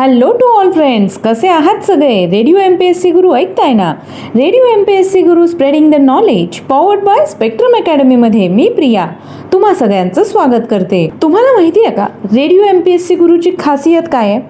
Hello to all friends कसे आहात सगळे? Radio M P S C Guru ऐकताय ना? Radio M P S C Guru spreading the knowledge powered by Spectrum अकॅडमीमध्ये मी प्रिया. तुम्हा सगळ्यांचं स्वागत करते. तुम्हाला माहिती आहे का? Radio M P S C गुरुची खासियत काय आहे?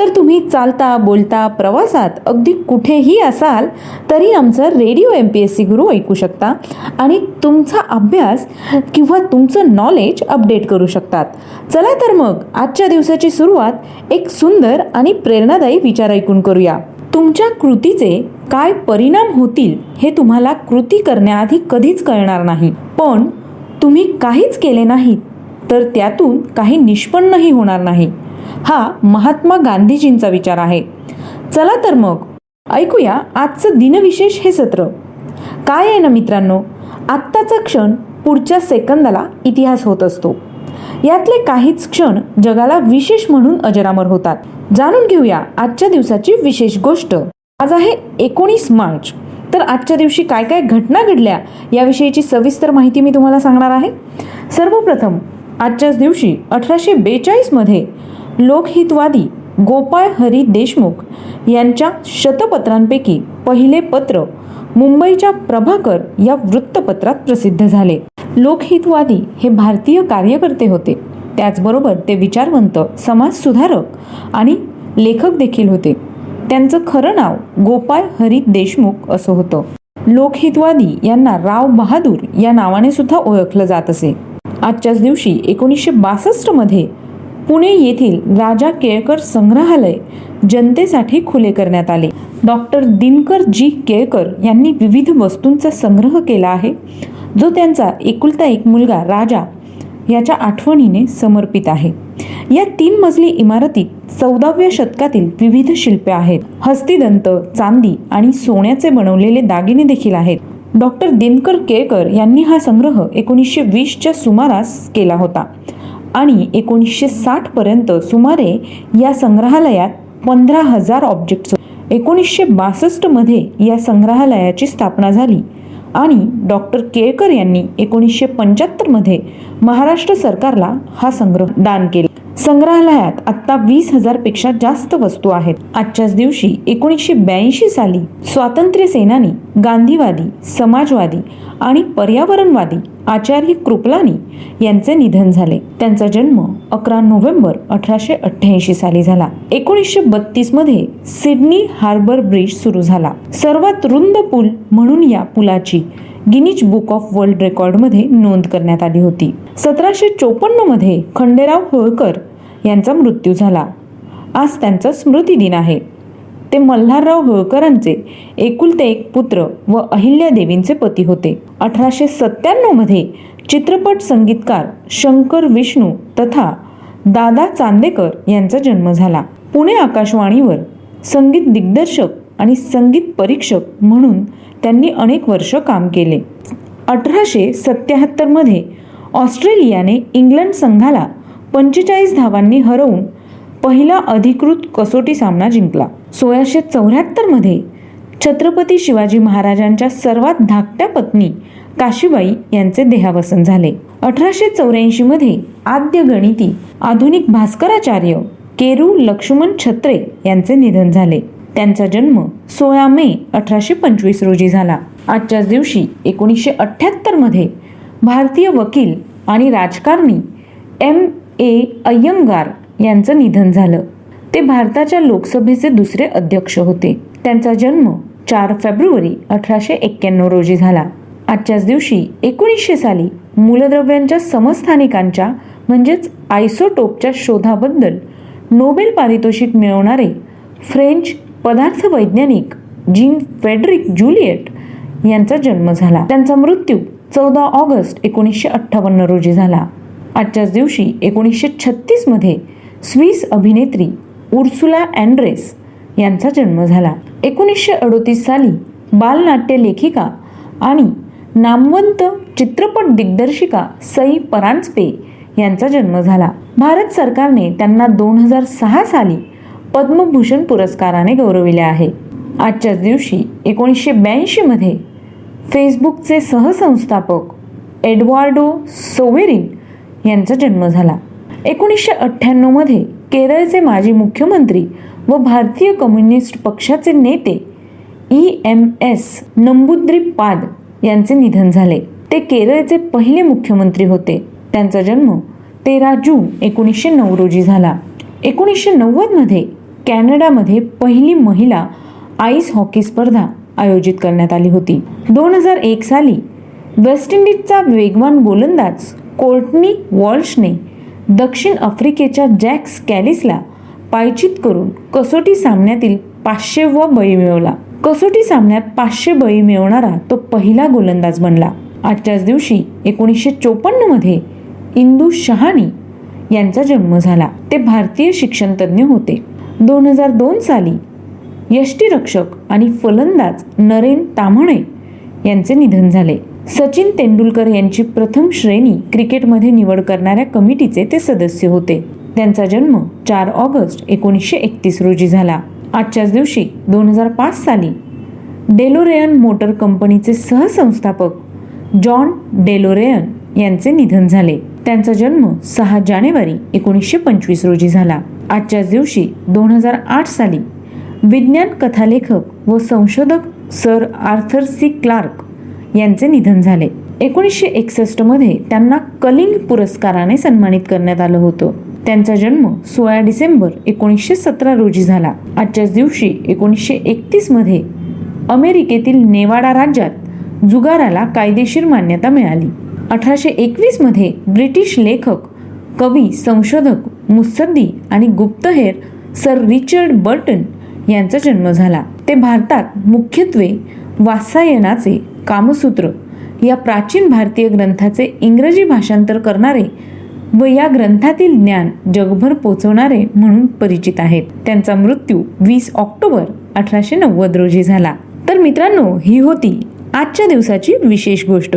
तर तुम्ही चालता बोलता प्रवासात अगदी कुठेही असाल तरी आमचं radio M P S C Guru ऐकू शकता आणि तुमचा अभ्यास किंवा तुमचं नॉलेज अपडेट करू शकतात. चला तर मग आजच्या दिवसाची सुरुवात एक सुंदर आणि प्रेरणादायी विचार ऐकून करूया. तुमच्या कृतीचे काय परिणाम होतील हे तुम्हाला कृती करण्याआधी कधीच कळणार नाही. पण तुम्ही काहीच केले नाहीत तर त्यातून काही निष्पन्नही होणार नाही. हा महात्मा गांधीजींचा विचार आहे. चला तर मग ऐकूया आजचं दिनविशेष हे सत्र. काय आहे ना मित्रांनो आत्ताचा क्षण पुढच्या सेकंदाला इतिहास होत असतो. यातले काहीच क्षण जगाला विशेष म्हणून अजरामर होतात. जाणून घेऊया आजच्या दिवसाची विशेष गोष्ट. आज आहे एकोणीस मार्च. तर आजच्या दिवशी काय काय घटना घडल्या याविषयीची सविस्तर माहिती मी तुम्हाला सांगणार आहे. सर्वप्रथम आजच्याच दिवशी अठराशे बेचाळीसमध्ये लोकहितवादी गोपाळ हरी देशमुख यांच्या शतपत्रांपैकी पहिले पत्र मुंबईच्या प्रभाकर या वृत्तपत्रात प्रसिद्ध झाले. लोकहितवादी हे भारतीय कार्यकर्ते होते. त्याचबरोबर ते विचारवंत समाजसुधारक आणि लेखक देखील होते. त्यांचं खरं नाव गोपाळ हरी देशमुख असं होतं. लोकहितवादी यांना राव बहादूर या नावाने सुद्धा ओळखलं जात असे. आजच्याच दिवशी एकोणीसशे बासष्टमध्ये पुणे येथील राजा केळकर संग्रहालय जनतेसाठी खुले करण्यात आले. डॉक्टर दिनकर जी केळकर यांनी विविध वस्तूंचा संग्रह केला आहे जो त्यांचा एकुलता एक मुलगा राजा याच्या आठवणीने समर्पित आहे. या तीन मजली इमारतीत चौदाव्या शतकातील विविध शिल्पे आहेत. हस्तिदंत चांदी आणि सोन्याचे बनवलेले दागिने देखील आहेत. डॉक्टर दिनकर केळकर यांनी हा संग्रह एकोणीसशे वीसच्या सुमारास केला होता. आणि एकोणीसशे साठपर्यंत सुमारे या संग्रहालयात पंधरा हजार ऑब्जेक्ट्स एकोणीसशे बासष्टमध्ये या संग्रहालयाची स्थापना झाली आणि डॉक्टर केळकर यांनी एकोणीसशे पंच्याहत्तरमध्ये महाराष्ट्र सरकारला हा संग्रह दान केला. संग्रहालयात आत्ता वीस हजारपेक्षा जास्त वस्तू आहेत. आजच्याच दिवशी एकोणीसशे ब्याऐंशी साली स्वातंत्र्य सेनानी गांधीवादी समाजवादी आणि पर्यावरणवादी आचार्य कृपलानी यांचे निधन झाले. त्यांचा जन्म अकरा नोव्हेंबर अठराशे अठ्ठ्याऐंशी साली झाला. एकोणीसशे बत्तीसमध्ये सिडनी हार्बर ब्रिज सुरू झाला. सर्वात रुंद पूल म्हणून या पुलाची गिनीज बुक ऑफ वर्ल्ड रेकॉर्डमध्ये नोंद करण्यात आली होती. सतराशे चोपन्नमध्ये खंडेराव होळकर यांचा मृत्यू झाला. आज त्यांचा स्मृती दिन आहे. ते मल्हारराव होळकरांचे एकुलते एक पुत्र व अहिल्या देवींचे पती होते. अठराशे सत्त्याण्णवमध्ये चित्रपट संगीतकार शंकर विष्णू तथा दादा चांदेकर यांचा जन्म झाला. पुणे आकाशवाणीवर संगीत दिग्दर्शक आणि संगीत परीक्षक म्हणून त्यांनी अनेक वर्ष काम केले. अठराशे सत्याहत्तरमध्ये ऑस्ट्रेलियाने इंग्लंड संघाला पंचेचाळीस धावांनी हरवून पहिला अधिकृत कसोटी सामना जिंकला. सोळाशे चौऱ्याहत्तरमध्ये छत्रपती शिवाजी महाराजांच्या सर्वात धाकट्या पत्नी काशीबाई यांचे देहावसन झाले. अठराशे चौऱ्याऐंशीमध्ये आद्य गणिती आधुनिक भास्कराचार्य केरू लक्ष्मण छत्रे यांचे निधन झाले. त्यांचा जन्म सोळा मे अठराशे पंचवीस रोजी झाला. आजच्याच दिवशी एकोणीसशे अठ्ठ्याहत्तरमध्ये भारतीय वकील आणि राजकारणी एम. ए. अय्यंगार यांचं निधन झालं. ते भारताच्या लोकसभेचे दुसरे अध्यक्ष होते. त्यांचा जन्म चार फेब्रुवारी अठराशे एक्क्याण्णव रोजी झाला. आजच्याच दिवशी एकोणीसशे साली मूलद्रव्यांच्या समस्थानिकांच्या म्हणजेच आयसोटोपच्या शोधाबद्दल नोबेल पारितोषिक मिळवणारे फ्रेंच पदार्थ वैज्ञानिक जीन फेडरिक जुलिएट यांचा जन्म झाला. त्यांचा मृत्यू चौदा ऑगस्ट एकोणीसशे अठ्ठावन्न रोजी झाला. आजच्याच दिवशी एकोणीसशे छत्तीसमध्ये स्विस अभिनेत्री उर्सुला अँड्रेस यांचा जन्म झाला. एकोणीसशे अडोतीस साली बालनाट्य लेखिका आणि नामवंत चित्रपट दिग्दर्शिका सई परांजपे यांचा जन्म झाला. भारत सरकारने त्यांना दोन हजार सहा साली पद्मभूषण पुरस्काराने गौरविले आहे. आजच्याच दिवशी एकोणीसशे ब्याऐंशीमध्ये फेसबुकचे सहसंस्थापक एडवार्डो सोवेरिन यांचा जन्म झाला. एकोणीसशे अठ्ठ्याण्णवमध्ये केरळचे माजी मुख्यमंत्री व भारतीय कम्युनिस्ट पक्षाचे नेते ई एम एस नंबुद्रीपाद यांचे निधन झाले. ते केरळचे पहिले मुख्यमंत्री होते. त्यांचा जन्म तेरा जून एकोणीसशे नऊ रोजी झाला. एकोणीसशे नव्वदमध्ये कॅनडामध्ये पहिली महिला आईस हॉकी स्पर्धा आयोजित करण्यात आली होती. दोन हजार एक साली वेस्ट इंडिजचा वेगवान गोलंदाज कोर्टनी वॉल्शने दक्षिण आफ्रिकेच्या जॅक्स कॅलिसला पायचित करून कसोटी सामन्यातील पाचशे व बळी मिळवला. कसोटी सामन्यात पाचशे बळी मिळवणारा तो पहिला गोलंदाज बनला. आजच्याच दिवशी एकोणीसशे चोपन्नमध्ये इंदू शहाणी यांचा जन्म झाला. ते भारतीय शिक्षणतज्ञ होते. दोन हजार दोन साली यष्टीरक्षक आणि फलंदाज नरेन ताम्हणे यांचे निधन झाले. सचिन तेंडुलकर यांची प्रथम श्रेणी क्रिकेटमध्ये निवड करणाऱ्या कमिटीचे ते सदस्य होते. त्यांचा जन्म चार ऑगस्ट एकोणीसशे एकतीस रोजी झाला. आजच्याच दिवशी दोन हजार पाच साली डेलोरेयन मोटर कंपनीचे सहसंस्थापक जॉन डेलोरेयन यांचे निधन झाले. त्यांचा जन्म सहा जानेवारी एकोणीसशे पंचवीस रोजी झाला. आजच्याच दिवशी दोन हजार आठ साली विज्ञान कथालेखक व संशोधक सर आर्थर सी क्लार्क यांचे निधन झाले. एकोणीसशे एकसष्टमध्ये त्यांना कलिंग पुरस्काराने सन्मानित करण्यात आलं होतं. त्यांचा जन्म सोळा डिसेंबर एकोणीसशे सतरा रोजी झाला. आजच्याच दिवशी एकोणीसशे एकतीसमध्ये अमेरिकेतील नेवाडा राज्यात जुगाराला कायदेशीर मान्यता मिळाली. अठराशे एकवीसमध्ये ब्रिटिश लेखक कवी संशोधक मुत्सद्दी आणि गुप्तहेर सर रिचर्ड बर्टन यांचा जन्म झाला. ते भारतात मुख्यत्वे वात्सायनाचे कामसूत्र या प्राचीन भारतीय ग्रंथाचे इंग्रजी भाषांतर करणारे व या ग्रंथातील ज्ञान जगभर पोचवणारे म्हणून परिचित आहेत. त्यांचा मृत्यू वीस ऑक्टोबर अठराशे नव्वद रोजी झाला. तर मित्रांनो ही होती आजच्या दिवसाची विशेष गोष्ट.